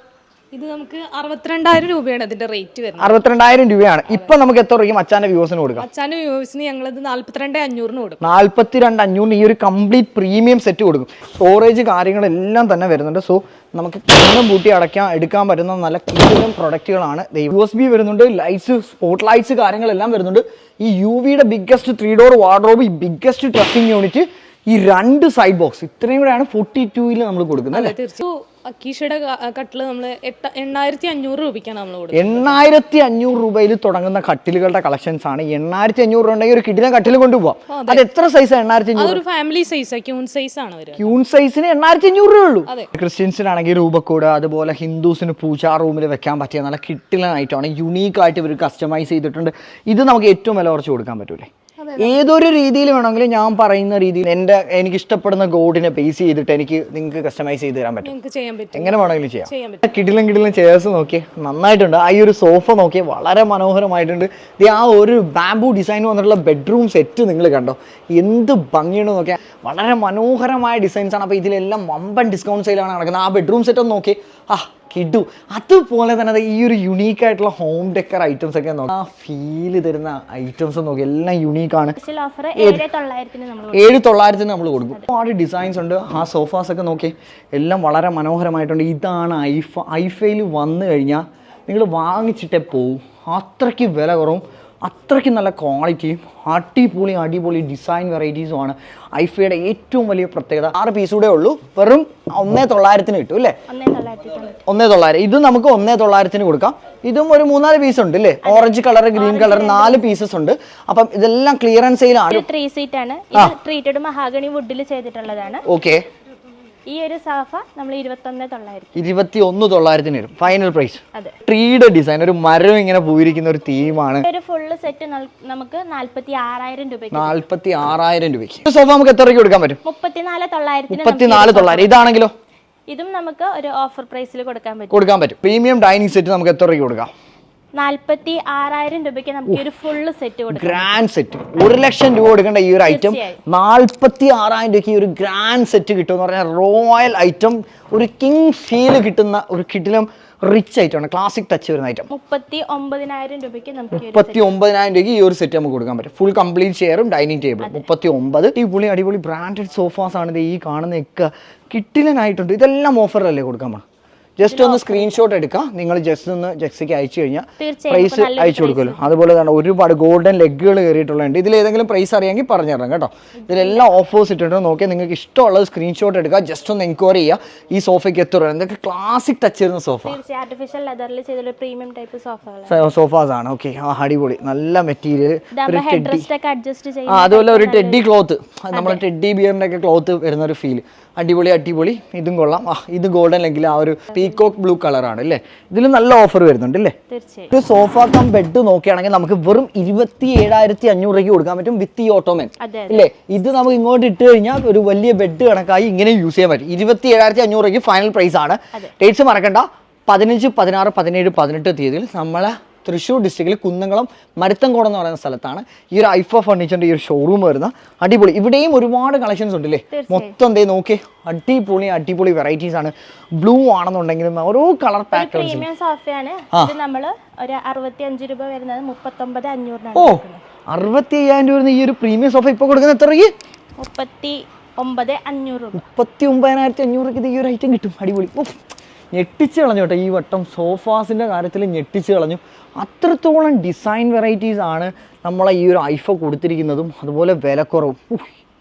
ഇത് നമുക്ക് അറുപത്തിരണ്ടായിരം രൂപയാണ് ഇതിന്റെ റേറ്റ് വരുന്നത്.
അറുപത്തിരണ്ടായിരം രൂപയാണ്. ഇപ്പൊ നമുക്ക് എത്ര രൂപയ്ക്ക് അച്ഛാന്റെ വ്യൂസിന് കൊടുക്കാം.
അച്ഛന്റെ വ്യൂവേഴ്സിന് ഞങ്ങൾ ഇത് നാല്പത്തിരണ്ട് അഞ്ഞൂറിന് കൊടുക്കും.
നാല്പത്തിരണ്ട് അഞ്ഞൂറിന് ഈ ഒരു കംപ്ലീറ്റ് പ്രീമിയം സെറ്റ് കൊടുക്കും. സ്റ്റോറേജ് കാര്യങ്ങളെല്ലാം തന്നെ വരുന്നുണ്ട്. സോ നമുക്ക് കണ്ണും പൂട്ടി അടയ്ക്കാൻ എടുക്കാൻ പറ്റുന്ന നല്ല കൂടുതലും പ്രൊഡക്റ്റുകളാണ് യു എസ് ബി വരുന്നുണ്ട് ലൈറ്റ്സ് സ്പോട്ട് ലൈറ്റ്സ് കാര്യങ്ങളെല്ലാം വരുന്നുണ്ട്. ഈ യു വിയുടെ ബിഗ്ഗസ്റ്റ് ത്രീ ഡോർ വാർഡ്രോബ് ഈ ബിഗ്ഗസ്റ്റ് ഡ്രസ്സിംഗ് യൂണിറ്റ് ഈ രണ്ട് സൈഡ് ബോക്സ് ഇത്രയും കൂടെയാണ് ഫോർട്ടി ടൂയിൽ നമ്മൾ കൊടുക്കുന്നത് അല്ലേ?
അക്കീഷയുടെ ക- കട്ടിൽ നമ്മൾ എണ്ണായിരത്തി അഞ്ഞൂറ് രൂപയ്ക്കാണ് നമ്മൾ കൊടുക്കുന്നത്.
എണ്ണായിരത്തി അഞ്ഞൂറ് രൂപയിൽ തുടങ്ങുന്ന കട്ടിലുകളുടെ കളക്ഷൻസ് ആണ്. എണ്ണായിരത്തി അഞ്ഞൂറ് രൂപ ഉണ്ടെങ്കിൽ ഒരു കിടിലം കട്ടിൽ കൊണ്ടുപോകാം അത്. എത്ര സൈസ് എണ്ണായിരത്തി അഞ്ഞൂറ്
അതൊരു ഫാമിലി സൈസ് ക്യൂൺ സൈസ് ആണ്
ക്യൂൺ സൈസിന് എണ്ണായിരത്തി അഞ്ഞൂറ് രൂപ ഉള്ളൂ. ക്രിസ്ത്യൻസിനാണെങ്കിൽ രൂപക്കൂട് അതുപോലെ ഹിന്ദുസിന് പൂജാ റൂമിൽ വെക്കാൻ പറ്റിയ നല്ല കിട്ടിലായിട്ടാണ് യുണീക്ക് ആയിട്ട് ഇവർ കസ്റ്റമൈസ് ചെയ്തിട്ടുണ്ട്. ഇത് നമുക്ക് ഏറ്റവും വില കുറച്ച് കൊടുക്കാൻ പറ്റൂലേ? ഏതൊരു രീതിയിൽ വേണമെങ്കിലും ഞാൻ പറയുന്ന രീതിയിൽ എന്റെ എനിക്ക് ഇഷ്ടപ്പെടുന്ന ഗോഡിനെ ബേസ് ചെയ്തിട്ട് എനിക്ക് നിങ്ങൾക്ക് കസ്റ്റമൈസ് ചെയ്ത് തരാൻ പറ്റും. എങ്ങനെ വേണമെങ്കിലും ചെയ്യാം. കിടിലും കിടിലും ചെയർസ് നോക്കി നന്നായിട്ടുണ്ട്. ആ ഈ ഒരു സോഫ നോക്കി വളരെ മനോഹരമായിട്ടുണ്ട്. ആ ഒരു ബാംബു ഡിസൈൻ വന്നിട്ടുള്ള ബെഡ്റൂം സെറ്റ് നിങ്ങൾ കണ്ടോ? എന്ത് ഭംഗിയാണ് നോക്കിയാൽ വളരെ മനോഹരമായ ഡിസൈൻസ് ആണ്. അപ്പോൾ ഇതിലെല്ലാം വമ്പൻ ഡിസ്കൗണ്ട് സെയിലാണ് നടക്കുന്നത്. ആ ബെഡ്റൂം സെറ്റ് ഒന്ന് നോക്കി ആ കിടു. അതുപോലെ തന്നെ അത് ഈ ഒരു യുണീക്ക് ആയിട്ടുള്ള ഹോം ഡെക്കർ ഐറ്റംസ് ഒക്കെ നോക്കാം. ആ ഫീൽ തരുന്ന ഐറ്റംസ് നോക്കി. എല്ലാം
യുണീക്ക് ആണ്. ഏഴ് തൊള്ളായിരത്തിന് നമ്മൾ
കൊടുക്കും. ഒരുപാട് ഡിസൈൻസ് ഉണ്ട്. ആ സോഫാസ് ഒക്കെ നോക്കി. എല്ലാം വളരെ മനോഹരമായിട്ടുണ്ട്. ഇതാണ് ഐഫ. ഐഫയിൽ വന്നു കഴിഞ്ഞാൽ നിങ്ങൾ വാങ്ങിച്ചിട്ടേ പോവും. അത്രയ്ക്ക് വില കുറവും. അത്രയ്ക്ക് നല്ല ക്വാളിറ്റിയും അടിപൊളി അടിപൊളി ഡിസൈൻ വെറൈറ്റീസും ആണ് ഐഫയുടെ ഏറ്റവും വലിയ പ്രത്യേകത. ആറ് പീസ് കൂടെ ഉള്ളൂ. വെറും ഒന്നേ തൊള്ളായിരത്തിന് കിട്ടും അല്ലേ?
ഒന്നേ
തൊള്ളായിരം. ഇത് നമുക്ക് ഒന്നേ തൊള്ളായിരത്തിന് കൊടുക്കാം. ഇതും ഒരു മൂന്നാൽ പീസ് ഉണ്ട് അല്ലേ? ഓറഞ്ച് കളർ ഗ്രീൻ കളർ നാല് പീസസ് ഉണ്ട്. അപ്പം ഇതെല്ലാം ക്ലിയറൻസ് സെയിലാണ്
ത്രീ സീറ്റ് ആണ്. ട്രീറ്റഡ് മഹാഗണി വുഡിൽ ചെയ്തിട്ടുള്ളതാണ്.
ഓക്കെ
ഈ ഒരു സോഫ നമ്മൾ ഇരുപത്തൊന്ന് തൊള്ളായിരത്തി.
ഇരുപത്തി ഒന്ന് തൊള്ളായിരത്തിന് വരും. ഫൈനൽ പ്രൈസ് ട്രീയുടെ ഡിസൈൻ ഒരു മരം ഇങ്ങനെ പോയിരിക്കുന്ന ഒരു തീമാണ്
ഒരു ഫുള്ള് സെറ്റ് നമുക്ക് നാൽപ്പത്തി ആറായിരം രൂപയ്ക്ക്
നാല്പത്തി ആറായിരം രൂപയ്ക്ക്. സോഫ നമുക്ക് എത്ര രൂപയ്ക്ക് കൊടുക്കാൻ പറ്റും?
മുപ്പത്തിനാല് തൊള്ളായിരത്തിന്
മുപ്പത്തിനാല് തൊള്ളായിരം. ഇതാണെങ്കിലോ?
ഇതും നമുക്ക് ഒരു ഓഫർ പ്രൈസിൽ കൊടുക്കാൻ പറ്റും.
കൊടുക്കാൻ പറ്റും. പ്രീമിയം ഡൈനിങ് സെറ്റ് നമുക്ക് എത്ര രൂപയ്ക്ക് കൊടുക്കാം?
നാൽപ്പത്തി ആറായിരം രൂപയ്ക്ക് നമുക്ക് ഒരു ഫുള്ള് സെറ്റ് കൊടുക്കാം.
ഗ്രാൻഡ് സെറ്റ് ഒരു ലക്ഷം രൂപ കൊടുക്കേണ്ട ഈ ഒരു ഐറ്റം. നാൽപ്പത്തി ആറായിരം രൂപയ്ക്ക് ഈ ഒരു ഗ്രാൻഡ് സെറ്റ് കിട്ടും എന്ന് പറഞ്ഞാൽ റോയൽ ഐറ്റം ഒരു കിങ് ഫീൽ കിട്ടുന്ന ഒരു കിട്ടിലും റിച്ച് ഐറ്റം ആണ്. ക്ലാസിക് ടച്ച് വരുന്ന ഐറ്റം
മുപ്പത്തി ഒമ്പതിനായിരം രൂപയ്ക്ക് നമുക്ക് ഈ
മുപ്പത്തി ഒമ്പതിനായിരം രൂപയ്ക്ക് ഈ ഒരു സെറ്റ് നമുക്ക് കൊടുക്കാൻ പറ്റും. ഫുൾ കംപ്ലീറ്റ് ചെയറും ഡൈനിങ് ടേബിളും മുപ്പത്തി ഒമ്പത് അടിപൊളി അടിപൊളി ബ്രാൻഡഡ് സോഫാസ് ആണ് ഇത് ഈ കാണുന്നതൊക്കെ കിട്ടിലനായിട്ടുണ്ട് ഇതെല്ലാം ഓഫറിലല്ലേ കൊടുക്കാൻ പോണം? ജസ്റ്റ് ഒന്ന് സ്ക്രീൻഷോട്ട് എടുക്കാം. നിങ്ങൾ ജസ്റ്റ് ഒന്ന് ജെക്സിക്ക് അയച്ചു കഴിഞ്ഞാൽ പ്രൈസ് അയച്ചു കൊടുക്കുമല്ലോ. അതുപോലെ തന്നെ ഒരുപാട് ഗോൾഡൻ ലെഗുകൾ കയറിയിട്ടുള്ളുണ്ട് ഇതിൽ ഏതെങ്കിലും പ്രൈസ് അറിയാമെങ്കിൽ പറഞ്ഞുതരാം കേട്ടോ. ഇതിലെല്ലാം ഓഫേഴ്സ് ഇട്ടിട്ടുണ്ട്. നോക്കിയാൽ നിങ്ങൾക്ക് ഇഷ്ടമുള്ളത് സ്ക്രീൻഷോട്ട് എടുക്കുക ജസ്റ്റ് ഒന്ന് എൻക്വയറി ചെയ്യുക ഈ സോഫയ്ക്ക് എത്ര രൂപ? എന്തൊക്കെ ക്ലാസിക് ടച്ച് വരുന്ന സോഫ
ആർട്ടിഫിഷ്യൽ ലെതറിൽ ചെയ്തൊരു പ്രീമിയം ടൈപ്പ്
സോഫാസ് ആണ്. ഓക്കെ ആ അടിപൊളി. നല്ല മെറ്റീരിയൽ ഒരു ടെഡി അതുപോലെ ഒരു ടെഡി ക്ലോത്ത് നമ്മുടെ ടെഡി ബിയറിന്റെ ഒക്കെ ക്ലോത്ത് വരുന്ന ഒരു ഫീൽ അടിപൊളി അടിപൊളി. ഇതും കൊള്ളാം. ആ ഇത് ഗോൾഡൻ അല്ലെങ്കിൽ ആ ഒരു പീകോക്ക് ബ്ലൂ കളറാണ് അല്ലേ ഇതിൽ നല്ല ഓഫർ വരുന്നുണ്ട് അല്ലേ ഒരു സോഫ കം ബെഡ് നോക്കുകയാണെങ്കിൽ നമുക്ക് വെറും ഇരുപത്തി ഏഴായിരത്തി അഞ്ഞൂറ് രൂപയ്ക്ക് കൊടുക്കാൻ പറ്റും വിത്ത് ഈ ഓട്ടോമൻ അല്ലേ ഇത് നമുക്ക് ഇങ്ങോട്ട് ഇട്ട് കഴിഞ്ഞാൽ ഒരു വലിയ ബെഡ് കണക്കായി ഇങ്ങനെ യൂസ് ചെയ്യാൻ പറ്റും. ഇരുപത്തി ഏഴായിരത്തി അഞ്ഞൂറ് രൂപയ്ക്ക് ഫൈനൽ പ്രൈസ് ആണ്. ഡേറ്റ്സ് മറക്കണ്ട. പതിനഞ്ച് പതിനാറ് പതിനേഴ് പതിനെട്ട് തീയതിയിൽ നമ്മളെ തൃശ്ശൂർ ഡിസ്ട്രിക്റ്റിൽ കുന്നംകുളം മരുത്തങ്കോട് എന്ന് പറയുന്ന സ്ഥലത്താണ് ഈ ഒരു ഐഫ ഫർണിച്ചറിന്റെ ഈ ഒരു ഷോറൂം വരുന്ന അടിപൊളി. ഇവിടെയും ഒരുപാട് കളക്ഷൻസ് ഉണ്ട് അല്ലേ മൊത്തം എന്തേ നോക്കി അടിപൊളി അടിപൊളി വെറൈറ്റീസ് ആണ്. ബ്ലൂ ആണെന്നുണ്ടെങ്കിലും ഓരോ കളർ പാറ്റേൺസ്
നമ്മൾ ഒരു അറുപത്തി അഞ്ച് രൂപ വരുന്നത് മുപ്പത്തൊമ്പത് അഞ്ഞൂറിനാണ്
ഓ അറുപത്തി അയ്യായിരം രൂപ ഈ ഒരു പ്രീമിയം സോഫ ഇപ്പൊ കൊടുക്കുന്ന എത്ര
മുപ്പത്തി ഒമ്പത് അഞ്ഞൂറ്
മുപ്പത്തി ഒമ്പതിനായിരത്തി അഞ്ഞൂറ് ഇത് ഈ ഒരു ഐറ്റം കിട്ടും. അടിപൊളി. ഞെട്ടിച്ച് കളഞ്ഞു കേട്ടോ. ഈ വട്ടം സോഫാസിന്റെ കാര്യത്തിൽ ഞെട്ടിച്ച് കളഞ്ഞു. അത്രത്തോളം ഡിസൈൻ വെറൈറ്റീസ് ആണ് നമ്മളെ ഈ ഒരു ഐഫ കൊടുത്തിരിക്കുന്നതും അതുപോലെ വിലക്കുറവും.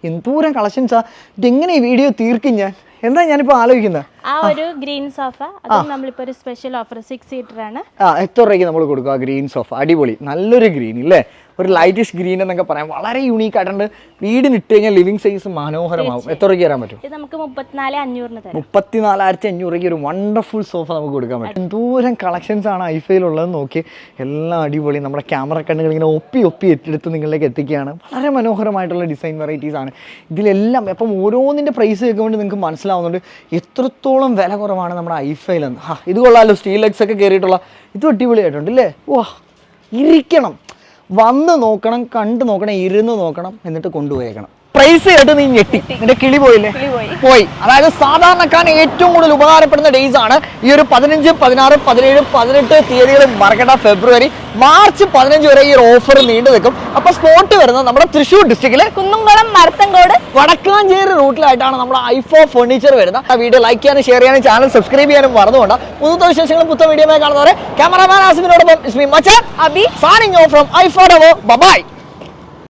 എന്തോരം കളക്ഷൻസാണ് ഇതെങ്ങനെ ഈ വീഡിയോ തീർക്കും ഞാൻ? എന്താ ഞാനിപ്പോൾ ആലോചിക്കുന്നത്
ആ ഒരു ഗ്രീൻ സോഫ. അതും നമ്മളിപ്പോ ഒരു സ്പെഷ്യൽ ഓഫർ സിക്സ് സീറ്റർ ആണ്.
ആ എത്ര രൂപയ്ക്ക് നമ്മൾ കൊടുക്കുക ഗ്രീൻ സോഫ? അടിപൊളി. നല്ലൊരു ഗ്രീൻ ഇല്ലേ? ഒരു ലൈറ്റിഷ് ഗ്രീൻ എന്നൊക്കെ പറയാം. വളരെ യൂണീക്ക് ആയിട്ടുണ്ട്. വീടിന് ഇട്ട് കഴിഞ്ഞാൽ ലിവിംഗ് സൈസ് മനോഹരമാവും. എത്ര രൂപയ്ക്ക് തരാൻ പറ്റും?
ഇത് നമുക്ക് മുപ്പത്തിനാല് അഞ്ഞൂറിന് തരാം.
മുപ്പത്തിനാലായിരത്തി അഞ്ഞൂറ് രൂപയ്ക്ക് ഒരു വണ്ടർഫുൾ സോഫ നമുക്ക് കൊടുക്കാൻ പറ്റും. എന്തോരം കളക്ഷൻസ് ആണ് ഐഫയിലുള്ളത് നോക്കി. എല്ലാം അടിപൊളി. നമ്മുടെ ക്യാമറ കണ്ണുകൾ ഇങ്ങനെ ഒപ്പി ഒപ്പി ഏറ്റെടുത്ത് നിങ്ങളിലേക്ക് എത്തിക്കുകയാണ്. വളരെ മനോഹരമായിട്ടുള്ള ഡിസൈൻ വെറൈറ്റീസ് ആണ്. ഇതിലെല്ലാം അപ്പം ഓരോന്നിന്റെ പ്രൈസ് കേൾക്കുമ്പോൾ നിങ്ങൾക്ക് മനസ്സിലാവുന്നുണ്ട്. എത്രത്തോളം വില കുറവാണ് നമ്മുടെ ഐഫയിലെന്ന് ഹാ ഇത് കൊള്ളാലോ സ്റ്റീൽ ലെഗ്സ് ഒക്കെ കയറിയിട്ടുള്ള ഇത് അടിപൊളിയായിട്ടുണ്ട് അല്ലേ വാ ഇരിക്കണം. വന്ന് നോക്കണം കണ്ട് നോക്കണം ഇരുന്ന് നോക്കണം എന്നിട്ട് കൊണ്ടുപോയേക്കണം. പ്രൈസ് കേട്ട് നീ ഞെട്ടി. നിന്റെ കിളി പോയില്ലേ? പോയി. അതായത് സാധാരണക്കാരന് ഏറ്റവും കൂടുതൽ ഉപകാരപ്പെടുന്ന ഡേയ്സ് ആണ് ഈ ഒരു പതിനഞ്ച് പതിനാറ് പതിനേഴ് പതിനെട്ട് തീയതികൾ മറക്കട്ട ഫെബ്രുവരി. മാർച്ച് പതിനഞ്ച് വരെ ഈ ഒരു ഓഫർ നീണ്ടു നിൽക്കും. അപ്പൊ സ്പോട്ട് വരുന്നത് നമ്മുടെ തൃശ്ശൂർ ഡിസ്ട്രിക്റ്റിലെ
കുന്നുംകുളം മരത്തങ്കോട്.
വടക്കാഞ്ചേരി റൂട്ടിലായിട്ടാണ് നമ്മുടെ ഐഫോ ഫർണിച്ചർ വരുന്നത്. ആ വീഡിയോ ലൈക്ക് ചെയ്യാനും ഷെയർ ചെയ്യാനും ചാനൽ സബ്സ്ക്രൈബ് ചെയ്യാനും മറന്നുകൊണ്ട്. പുതുത്ത വിശേഷങ്ങളും പുത്ത വീഡിയോ കാണുന്നവരെ cameraman ആസിമിനോടൊപ്പം
Abi.
off from iPhone Bye bye.